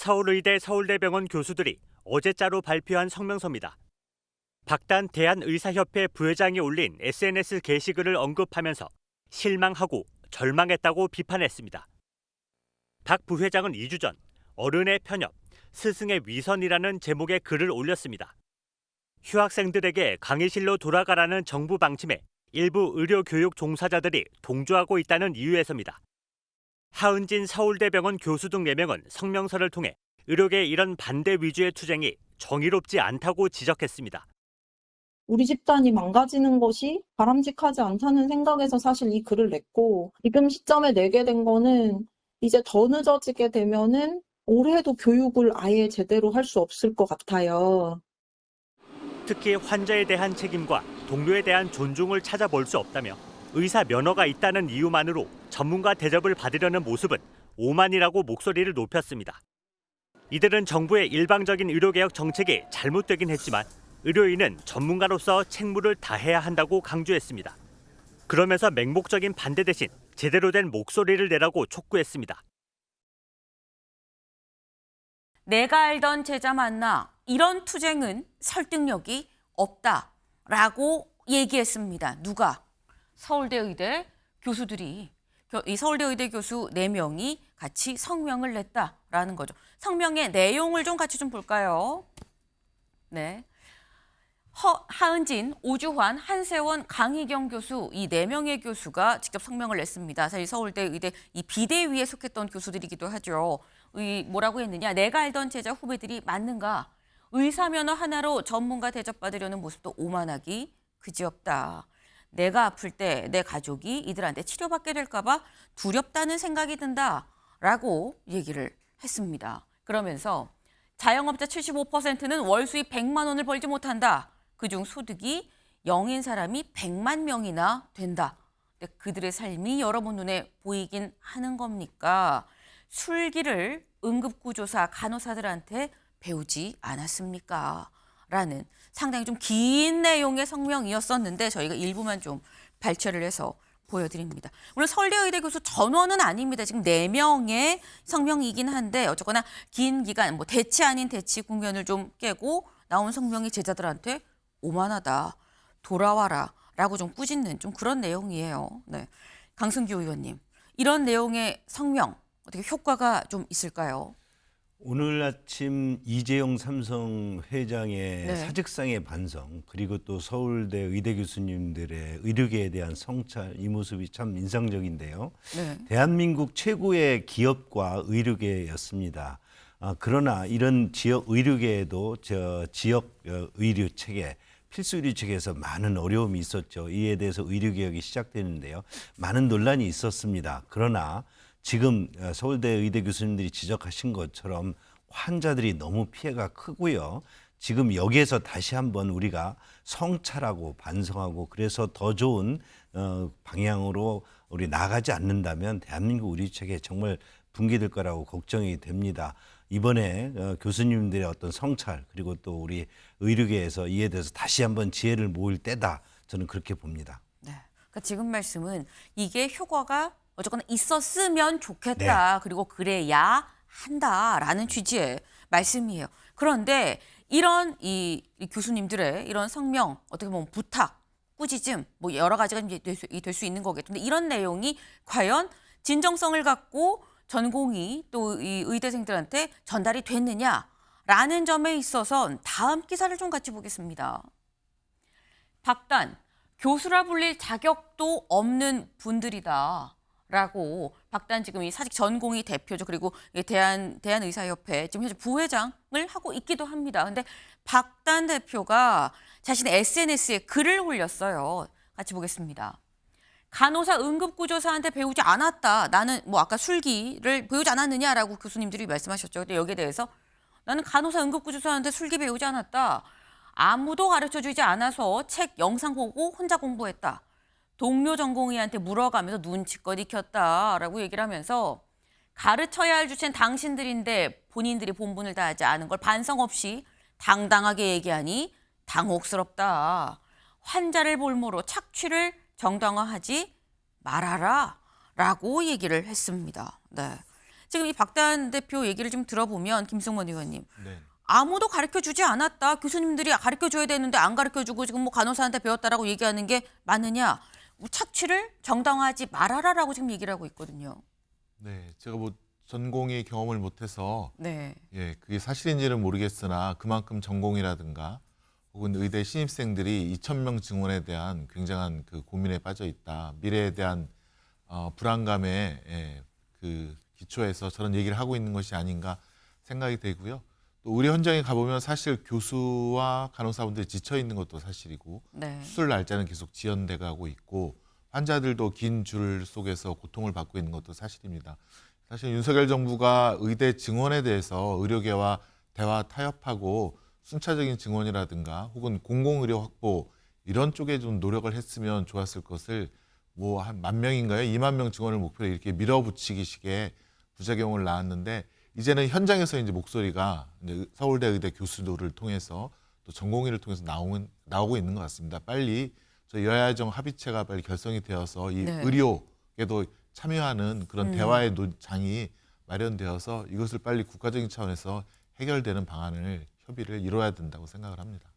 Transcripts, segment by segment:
서울의대 서울대병원 교수들이 어제자로 발표한 성명서입니다. 박단 대한의사협회 부회장이 올린 SNS 게시글을 언급하면서 실망하고 절망했다고 비판했습니다. 박 부회장은 2주 전 어른의 편협, 스승의 위선이라는 제목의 글을 올렸습니다. 휴학생들에게 강의실로 돌아가라는 정부 방침에 일부 의료교육 종사자들이 동조하고 있다는 이유에서입니다. 하은진 서울대병원 교수 등 4명은 성명서를 통해 의료계의 이런 반대 위주의 투쟁이 정의롭지 않다고 지적했습니다. 우리 집단이 망가지는 것이 바람직하지 않다는 생각에서 사실 이 글을 냈고, 지금 시점에 내게 된 거는 이제 더 늦어지게 되면은 올해도 교육을 아예 제대로 할 수 없을 것 같아요. 특히 환자에 대한 책임과 동료에 대한 존중을 찾아볼 수 없다며 의사 면허가 있다는 이유만으로 전문가 대접을 받으려는 모습은 오만이라고 목소리를 높였습니다. 이들은 정부의 일방적인 의료개혁 정책이 잘못되긴 했지만 의료인은 전문가로서 책무를 다해야 한다고 강조했습니다. 그러면서 맹목적인 반대 대신 제대로 된 목소리를 내라고 촉구했습니다. 내가 알던 제자 만나 이런 투쟁은 설득력이 없다라고 얘기했습니다. 누가? 서울대 의대 교수들이 교- 이 서울대 의대 교수 네명이 같이 성명을 냈다라는 거죠. 성명의 내용을 좀 같이 좀 볼까요? 네. 허, 하은진, 오주환, 한세원, 강희경 교수 이 네 명의 교수가 직접 성명을 냈습니다. 사실 서울대 의대 이 비대위에 속했던 교수들이기도 하죠. 이 뭐라고 했느냐? 내가 알던 제자 후배들이 맞는가? 의사 면허 하나로 전문가 대접받으려는 모습도 오만하기 그지없다. 내가 아플 때 내 가족이 이들한테 치료받게 될까봐 두렵다는 생각이 든다라고 얘기를 했습니다. 그러면서 자영업자 75%는 월 수입 100만 원을 벌지 못한다. 그중 소득이 0인 사람이 100만 명이나 된다. 그들의 삶이 여러분 눈에 보이긴 하는 겁니까? 술기를 응급구조사 간호사들한테 배우지 않았습니까? 라는 상당히 좀 긴 내용의 성명이었었는데 저희가 일부만 좀 발췌를 해서 보여드립니다. 물론 서울대의대 교수 전원은 아닙니다. 지금 네명의 성명이긴 한데 어쨌거나 긴 기간 뭐 대치 아닌 대치 국면을 좀 깨고 나온 성명이 제자들한테 오만하다. 돌아와라. 라고 좀 꾸짖는 좀 그런 내용이에요. 네. 강승규 의원님. 이런 내용의 성명 어떻게 효과가 좀 있을까요? 오늘 아침 이재용 삼성 회장의 네. 사직상의 반성 그리고 또 서울대 의대 교수님들의 의료계에 대한 성찰 이 모습이 참 인상적인데요. 네. 대한민국 최고의 기업과 의료계였습니다. 아, 그러나 이런 지역 의료계에도 저 지역 어, 의료 체계 필수 의료 체계에서 많은 어려움이 있었죠. 이에 대해서 의료 개혁이 시작되는데요. 많은 논란이 있었습니다. 그러나 지금 어, 서울대 의대 교수님들이 지적하신 것처럼 환자들이 너무 피해가 크고요. 지금 여기에서 다시 한번 우리가 성찰하고 반성하고 그래서 더 좋은 어, 방향으로 우리 나가지 않는다면 대한민국 의료 체계 정말 붕괴될 거라고 걱정이 됩니다. 이번에 어, 교수님들의 어떤 성찰 그리고 또 우리 의료계에서 이에 대해서 다시 한번 지혜를 모을 때다 저는 그렇게 봅니다. 네. 그러니까 지금 말씀은 이게 효과가 어쨌거나 있었으면 좋겠다. 그리고 그래야 한다라는 취지의 말씀이에요. 그런데 이런 이, 이 교수님들의 이런 성명 어떻게 보면 부탁, 꾸짖음 뭐 여러 가지가 이제 될수 있는 거겠죠. 근데 이런 내용이 과연 진정성을 갖고 전공이 또 이 의대생들한테 전달이 됐느냐라는 점에 있어서 다음 기사를 좀 같이 보겠습니다. 박단 교수라 불릴 자격도 없는 분들이다. 라고 박단 지금 이 사직 전공의 대표죠. 그리고 이 대한 대한 의사협회 지금 현재 부회장을 하고 있기도 합니다. 근데 박단 대표가 자신의 SNS에 글을 올렸어요. 같이 보겠습니다. 간호사 응급구조사한테 배우지 않았다. 나는 뭐 아까 술기를 배우지 않았느냐라고 교수님들이 말씀하셨죠. 근데 여기에 대해서 나는 간호사 응급구조사한테 술기 배우지 않았다. 아무도 가르쳐 주지 않아서 책 영상 보고 혼자 공부했다. 동료 전공의한테 물어가면서 눈치껏 익혔다라고 얘기를 하면서 가르쳐야 할 주체는 당신들인데 본인들이 본분을 다하지 않은 걸 반성 없이 당당하게 얘기하니 당혹스럽다. 환자를 볼모로 착취를 정당화하지 말아라. 라고 얘기를 했습니다. 네. 지금 이 박단 대표 얘기를 좀 들어보면 김승원 의원님 네. 아무도 가르쳐 주지 않았다. 교수님들이 가르쳐 줘야 되는데 안 가르쳐 주고 지금 뭐 간호사한테 배웠다라고 얘기하는 게 맞느냐? 착취를 정당화하지 말아라라고 지금 얘기를 하고 있거든요. 네, 제가 뭐 전공의 경험을 못해서 네. 예, 그게 사실인지는 모르겠으나 그만큼 전공이라든가 혹은 의대 신입생들이 2천 명 증원에 대한 굉장한 그 고민에 빠져 있다. 미래에 대한 어, 불안감에 예, 그 기초에서 저런 얘기를 하고 있는 것이 아닌가 생각이 되고요. 또 우리 현장에 가보면 사실 교수와 간호사분들이 지쳐 있는 것도 사실이고 네. 수술 날짜는 계속 지연돼 가고 있고 환자들도 긴 줄 속에서 고통을 받고 있는 것도 사실입니다. 사실 윤석열 정부가 의대 증원에 대해서 의료계와 대화 타협하고 순차적인 증원이라든가 혹은 공공의료 확보 이런 쪽에 좀 노력을 했으면 좋았을 것을 뭐 한 만 명인가요? 2만 명 증원을 목표로 이렇게 밀어붙이기 식의 부작용을 낳았는데 이제는 현장에서 이제 목소리가 이제 서울대 의대 교수들을 통해서 또 전공의를 통해서 나오는 나오고 있는 것 같습니다. 빨리 저 여야정 합의체가 빨리 결성이 되어서 이 네. 의료에도 참여하는 그런 음. 대화의 노- 장이 마련되어서 이것을 빨리 국가적인 차원에서 해결되는 방안을 협의를 이뤄야 된다고 생각을 합니다.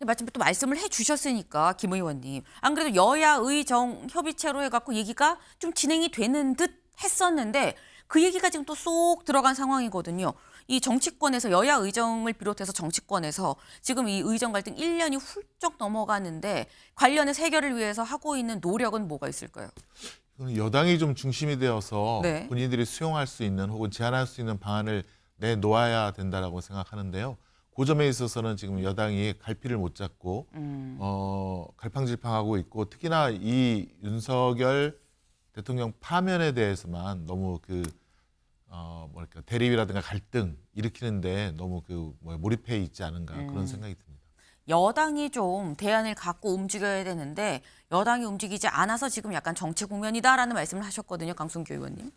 마침 또 말씀을 해주셨으니까 김 의원님 안 그래도 여야 의정 협의체로 해갖고 얘기가 좀 진행이 되는 듯 했었는데 그 얘기가 지금 또 쏙 들어간 상황이거든요. 이 정치권에서 여야 의정을 비롯해서 정치권에서 지금 이 의정 갈등 1년이 훌쩍 넘어가는데 관련해서 해결을 위해서 하고 있는 노력은 뭐가 있을까요? 여당이 좀 중심이 되어서 네. 본인들이 수용할 수 있는 혹은 제안할 수 있는 방안을 내놓아야 된다라고 생각하는데요. 그 점에 있어서는 지금 여당이 갈피를 못 잡고 음. 어, 갈팡질팡하고 있고 특히나 이 윤석열 대통령 파면에 대해서만 너무 그 어, 뭐랄까 대립이라든가 갈등 일으키는데 너무 그 뭐, 몰입해 있지 않은가 음. 그런 생각이 듭니다. 여당이 좀 대안을 갖고 움직여야 되는데 여당이 움직이지 않아서 지금 약간 정치 국면이다라는 말씀을 하셨거든요, 강승규 의원님.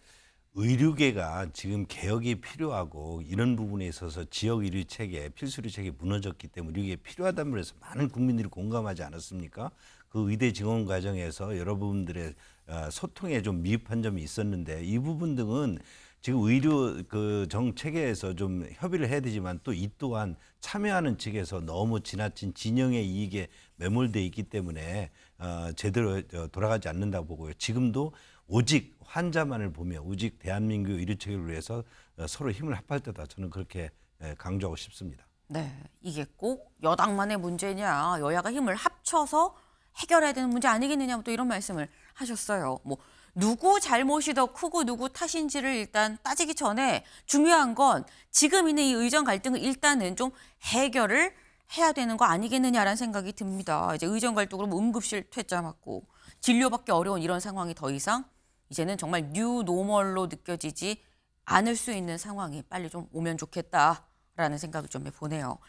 의료계가 지금 개혁이 필요하고 이런 부분에 있어서 지역 의료 체계, 필수 의료 체계 무너졌기 때문에 이게 필요하다는 해서 많은 국민들이 공감하지 않았습니까? 그 의대 증원 과정에서 여러분들의 어, 소통에 좀 미흡한 점이 있었는데 이 부분 등은 지금 의료 그 정체계에서 좀 협의를 해야 되지만 또 이 또한 참여하는 측에서 너무 지나친 진영의 이익에 매몰돼 있기 때문에 어, 제대로 어, 돌아가지 않는다고 보고요. 지금도 오직 환자만을 보며 오직 대한민국 의료 체계를 위해서 어, 서로 힘을 합할 때다. 저는 그렇게 에, 강조하고 싶습니다. 네, 이게 꼭 여당만의 문제냐, 여야가 힘을 합쳐서 해결해야 되는 문제 아니겠느냐, 또 이런 말씀을 하셨어요. 뭐 누구 잘못이 더 크고 누구 탓인지를 일단 따지기 전에 중요한 건 지금 있는 이 의정 갈등을 일단은 좀 해결을 해야 되는 거 아니겠느냐라는 생각이 듭니다. 이제 의정 갈등으로 뭐 응급실 퇴짜 맞고 진료받기 어려운 이런 상황이 더 이상 이제는 정말 뉴 노멀로 느껴지지 않을 수 있는 상황이 빨리 좀 오면 좋겠다라는 생각을 좀 해보네요.